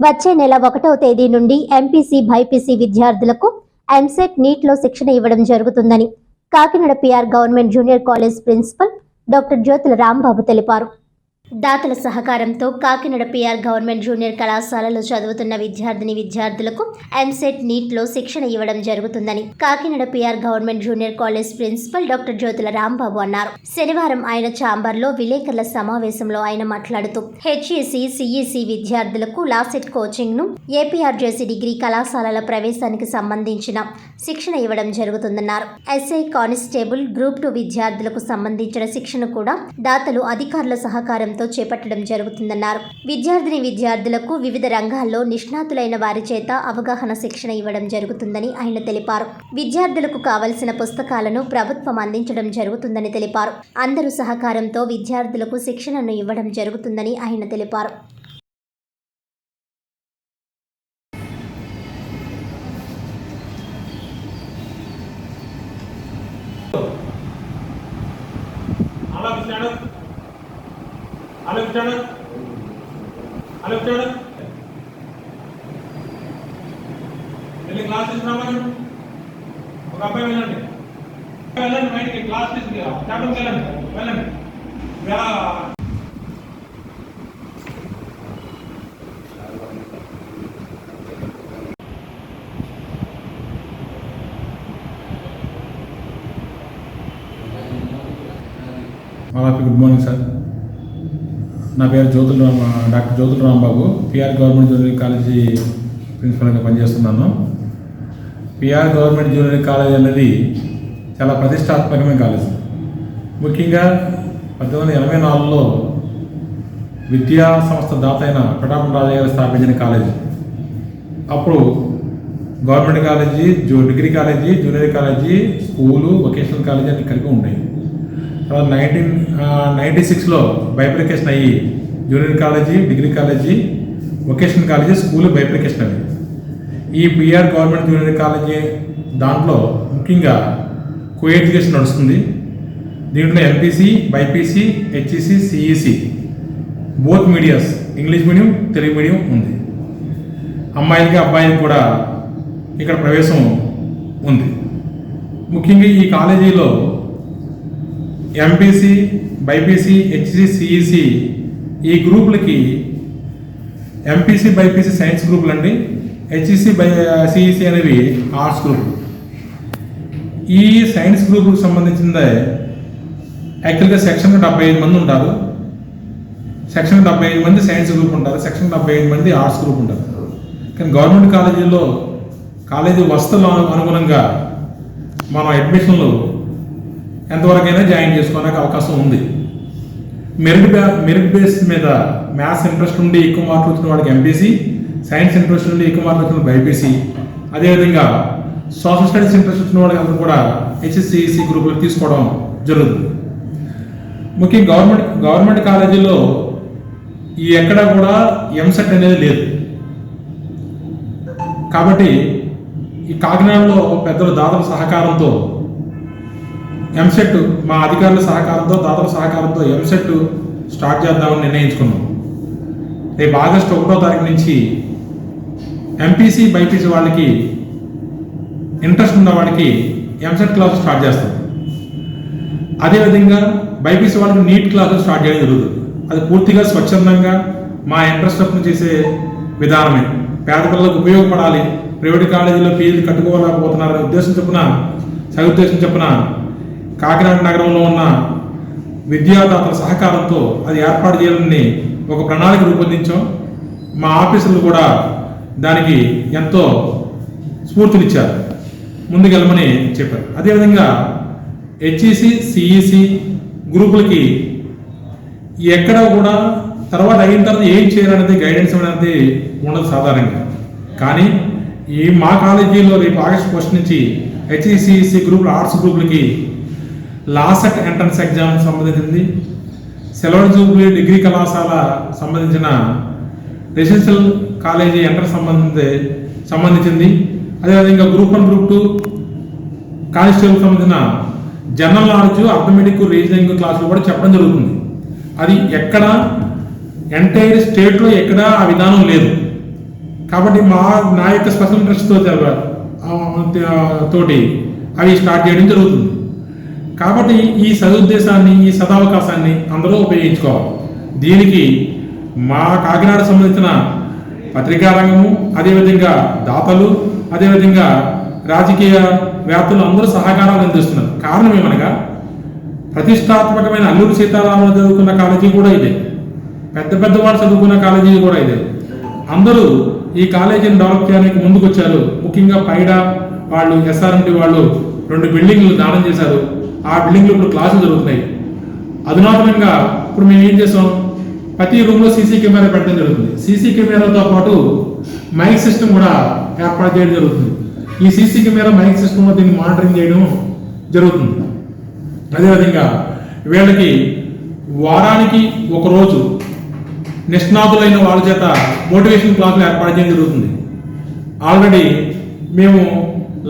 వచ్చే నెల ఒకటవ తేదీ నుండి ఎంపీసీ బైపీసీ విద్యార్థులకు ఎంసెట్ నీట్లో శిక్షణ ఇవ్వడం జరుగుతుందని Kakinada PR government junior college principal doctor Jyothula Rambabu తెలిపారు. దాతల సహకారంతో కాకినాడ పిఆర్ గవర్నమెంట్ జూనియర్ కళాశాలలో చదువుతున్న విద్యార్థిని విద్యార్థులకు ఎంసెట్ నీట్లో శిక్షణ ఇవ్వడం జరుగుతుందని Kakinada PR government junior college principal doctor Jyothula Rambabu అన్నారు. శనివారం ఆయన చాంబర్లో విలేకరుల సమావేశంలో ఆయన మాట్లాడుతూ హెచ్ఈసి సిఈసి విద్యార్థులకు లాసెట్ కోచింగ్ను ఏపీఆర్జేసీ డిగ్రీ కళాశాలల ప్రవేశానికి సంబంధించిన శిక్షణ ఇవ్వడం జరుగుతుందన్నారు. ఎస్ఐ కానిస్టేబుల్ గ్రూప్ టూ విద్యార్థులకు సంబంధించిన శిక్షణ కూడా దాతలు అధికారుల సహకారం సహకారంతో చేపట్టడం జరుగుతుందన్నారు. విద్యార్థిని విద్యార్థులకు వివిధ రంగాల్లో నిష్ణాతులైన వారి చేత అవగాహన శిక్షణ ఇవ్వడం జరుగుతుందని ఆయన తెలిపారు. విద్యార్థులకు కావలసిన పుస్తకాలను ప్రభుత్వం అందించడం జరుగుతుందని తెలిపారు. అందరూ సహకారంతో విద్యార్థులకు శిక్షణను ఇవ్వడం జరుగుతుందని ఆయన తెలిపారు. ఆలోచించాడు ఆలోచించాడు ఆలోచించాడు వెళ్ళి క్లాస్ తీసుకురామని. ఒక అబ్బాయి వెళ్ళండి. వెళ్ళండి బయటికి క్లాస్ తీసుకురా. చాప్టర్కి వెళ్ళండి వెళ్ళండి. గుడ్ మార్నింగ్ సార్ నా పేరు Jyothula Rama doctor Jyothula Rambabu. PR government junior college ప్రిన్సిపల్గా పనిచేస్తున్నాను. పిఆర్ గవర్నమెంట్ జూనియర్ కాలేజ్ అనేది చాలా ప్రతిష్టాత్మకమైన కాలేజ్ ముఖ్యంగా పంతొమ్మిది వందల ఎనభై నాలుగులో విద్యా సంస్థ దాత అయిన పిఠాపురం రాజయ్య గారు స్థాపించిన కాలేజీ అప్పుడు government college zoo degree college junior college school vocational college అన్ని కలిపి ఉంటాయి తర్వాత నైన్టీన్ నైంటీ సిక్స్లో బైప్లికేషన్ అయ్యి junior college degree college vocational college school bifurcation అవి ఈ పిఆర్ గవర్నమెంట్ జూనియర్ కాలేజీ దాంట్లో ముఖ్యంగా కో ఎడ్యుకేషన్ నడుస్తుంది. దీంట్లో MPC BiPC HEC CEC both medias English medium Telugu medium ఉంది. అమ్మాయిలకి అబ్బాయిలకి కూడా ఇక్కడ ప్రవేశం ఉంది. ముఖ్యంగా ఈ కాలేజీలో ఎంపీసీ బైపీసీ హెచ్సి సిఈసి ఈ గ్రూపులకి ఎంపీసీ బైపీసీ సైన్స్ గ్రూపులు అండి. హెచ్ఈసి బై సిఈసి అనేవి ఆర్ట్స్ గ్రూప్ ఈ సైన్స్ గ్రూపులకు సంబంధించిందే యాక్చువల్గా సెక్షన్ డెబ్బై ఐదు మంది ఉంటారు. సెక్షన్ డెబ్బై ఐదు మంది సైన్స్ గ్రూప్ ఉంటారు. సెక్షన్ డెబ్బై ఐదు మంది ఆర్ట్స్ గ్రూప్ ఉంటారు. కానీ గవర్నమెంట్ కాలేజీలో కాలేజీ వసతులు అనుగుణంగా మనం అడ్మిషన్లు ఎంతవరకైనా జాయిన్ చేసుకోవడానికి అవకాశం ఉంది. మెరిట్ మెరిట్ బేస్ మీద మ్యాథ్స్ ఇంట్రెస్ట్ ఉండి ఎక్కువ మార్కులు వచ్చిన వాడికి ఎంపీసీ సైన్స్ ఇంట్రెస్ట్ ఉండి ఎక్కువ మార్కులు వచ్చిన బైపీసీ అదేవిధంగా సోషల్ స్టడీస్ ఇంట్రెస్ట్ వచ్చిన వాళ్ళకి అందరూ కూడా హెచ్ఎస్సిఈసి గ్రూపులు తీసుకోవడం జరుగుతుంది. ముఖ్యంగా గవర్నమెంట్ గవర్నమెంట్ కాలేజీలో ఈ ఎక్కడ కూడా ఎంసెట్ అనేది లేదు. కాబట్టి ఈ కాకినాడలో పెద్దల దాతల సహకారంతో ఎంసెట్ మా అధికారుల సహకారంతో దాతల సహకారంతో ఎంసెట్ స్టార్ట్ చేద్దామని నిర్ణయించుకున్నాం. రేపు ఆగస్టు ఒకటో తారీఖు నుంచి ఎంపీసీ బైపీసీ వాళ్ళకి ఇంట్రెస్ట్ ఉన్న వాళ్ళకి ఎంసెట్ క్లాస్ స్టార్ట్ చేస్తాం. అదేవిధంగా బైపీసీ వాళ్ళకి నీట్ క్లాసులు స్టార్ట్ చేయడం జరుగుతుంది. అది పూర్తిగా స్వచ్ఛందంగా మా ఇంట్రెస్ట్ చొప్పున చేసే విధానమే. పేద పిల్లలకు ఉపయోగపడాలి. ప్రైవేట్ కాలేజీలో ఫీజులు కట్టుకోలేకపోతున్నారనే ఉద్దేశం చొప్పున సదుద్దేశం చొప్పున కాకినాడ నగరంలో ఉన్న విద్యాదాతల సహకారంతో అది ఏర్పాటు చేయాలని ఒక ప్రణాళిక రూపొందించాం. మా ఆఫీసులు కూడా దానికి ఎంతో స్ఫూర్తినిచ్చారు. ముందుకెళ్ళమని చెప్పారు. అదేవిధంగా హెచ్ఈసి సిఈసి గ్రూపులకి ఎక్కడ కూడా తర్వాత అయిన తర్వాత ఏం చేయాలనేది గైడెన్స్ అనేది ఉండదు సాధారణంగా. కానీ ఈ మా కాలేజీలో రేపు ఆగస్ట్ ఫస్ట్ నుంచి హెచ్ఈసిసి గ్రూపులు ఆర్ట్స్ గ్రూపులకి లాసెట్ ఎంట్రన్స్ ఎగ్జామ్ సంబంధించింది. సెలవు జూబ్లీ డిగ్రీ కళాశాల సంబంధించిన రెసిడెన్షియల్ కాలేజీ ఎంట్రన్స్ సంబంధించి సంబంధించింది. అదేవిధంగా group one group two constable సంబంధించిన జనరల్ నాలెడ్జ్ అర్థమెటిక్ రీజనింగ్ క్లాసులు కూడా చెప్పడం జరుగుతుంది. అది ఎక్కడ ఎంటైర్ స్టేట్లో ఎక్కడ ఆ విధానం లేదు. కాబట్టి మా నా యొక్క స్పెషల్ ఇంట్రెస్ట్తో తోటి అవి స్టార్ట్ చేయడం జరుగుతుంది. కాబట్టి ఈ సదుద్దేశాన్ని ఈ సదావకాశాన్ని అందరూ ఉపయోగించుకోవాలి. దీనికి మా కాకినాడ సంబంధించిన పత్రికా రంగము అదేవిధంగా దాతలు అదేవిధంగా రాజకీయ వ్యాప్తులు అందరూ సహకారాలు అందిస్తున్నారు. కారణం ఏమనగా ప్రతిష్టాత్మకమైన అల్లూరు సీతారామరాజు చదువుకున్న కాలేజీ కూడా ఇదే. పెద్ద పెద్ద వాళ్ళు చదువుకున్న కాలేజీ కూడా ఇదే. అందరూ ఈ కాలేజీని డెవలప్ చేయడానికి ముందుకొచ్చారు. ముఖ్యంగా పైడ వాళ్ళు ఎస్ఆర్ఎండి వాళ్ళు రెండు బిల్డింగ్లు దానం చేశారు. ఆ బిల్డింగ్లు ఇప్పుడు క్లాసులు జరుగుతున్నాయి. అధునాతనంగా ఇప్పుడు మేము ఏం చేసాం? ప్రతి రూమ్లో సీసీ కెమెరా పెట్టడం జరుగుతుంది. సీసీ కెమెరాతో పాటు మైక్ సిస్టమ్ కూడా ఏర్పాటు చేయడం జరుగుతుంది. ఈ సీసీ కెమెరా మైక్ సిస్టమ్లో దీన్ని మానిటరింగ్ చేయడం జరుగుతుంది. అదేవిధంగా వీళ్ళకి వారానికి ఒక రోజు నిష్ణాతులైన వాళ్ళ చేత మోటివేషన్ క్లాసులు ఏర్పాటు చేయడం జరుగుతుంది. ఆల్రెడీ మేము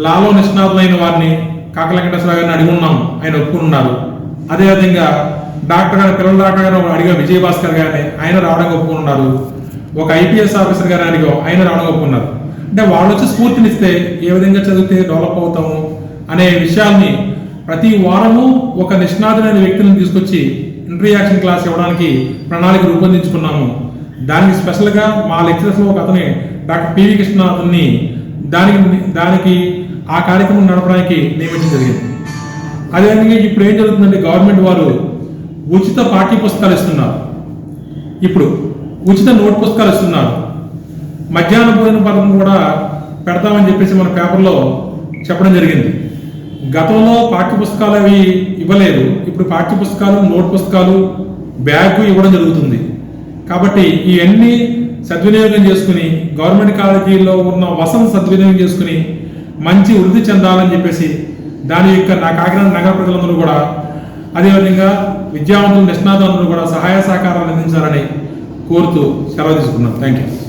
లాలో నిష్ణాతులైన వారిని కాకల వెంకటేశ్వర గారిని అడిగి ఉన్నాం. ఆయన ఒప్పుకున్నారు. అదేవిధంగా డాక్టర్ గారు పిల్లల డాక్టర్ గారు అడిగా విజయభాస్కర్ గారిని ఆయన రావడం ఒప్పుకున్నారు. ఒక ఐపీఎస్ ఆఫీసర్ గారిని అడిగా ఆయన రావడం ఒప్పుకున్నారు. అంటే వాళ్ళు వచ్చి స్ఫూర్తినిస్తే ఏ విధంగా చదివితే డెవలప్ అవుతాము అనే విషయాన్ని ప్రతి వారము ఒక నిష్ణాతులైన వ్యక్తులను తీసుకొచ్చి ఇంటర్యాక్షన్ క్లాస్ ఇవ్వడానికి ప్రణాళిక రూపొందించుకున్నాము. దానికి స్పెషల్గా మా లెక్చరర్స్లో ఒక అతని డాక్టర్ పివి కృష్ణనాథన్ని దానికి దానికి ఆ కార్యక్రమం నడపడానికి నియమించడం జరిగింది. అదేవిధంగా ఇప్పుడు ఏం జరుగుతుందంటే గవర్నమెంట్ వారు ఉచిత పాఠ్య పుస్తకాలు ఇస్తున్నారు. ఇప్పుడు ఉచిత నోట్ పుస్తకాలు ఇస్తున్నారు. మధ్యాహ్న భోజన పథకం కూడా పెడతామని చెప్పేసి మన పేపర్లో చెప్పడం జరిగింది. గతంలో పాఠ్య పుస్తకాలు అవి ఇవ్వలేదు. ఇప్పుడు పాఠ్య పుస్తకాలు నోట్ పుస్తకాలు బ్యాగ్ ఇవ్వడం జరుగుతుంది. కాబట్టి ఇవన్నీ సద్వినియోగం చేసుకుని గవర్నమెంట్ కాలేజీలో ఉన్న వసతి సద్వినియోగం చేసుకుని మంచి వృద్ధి చెందాలని చెప్పేసి దాని యొక్క నా కాకినాడ నగర ప్రజలందరూ కూడా అదేవిధంగా విద్యావంతులు నిష్ణాతులందరూ కూడా సహాయ సహకారాలు అందించాలని కోరుతూ సెలవు తీసుకున్నాం. Thank you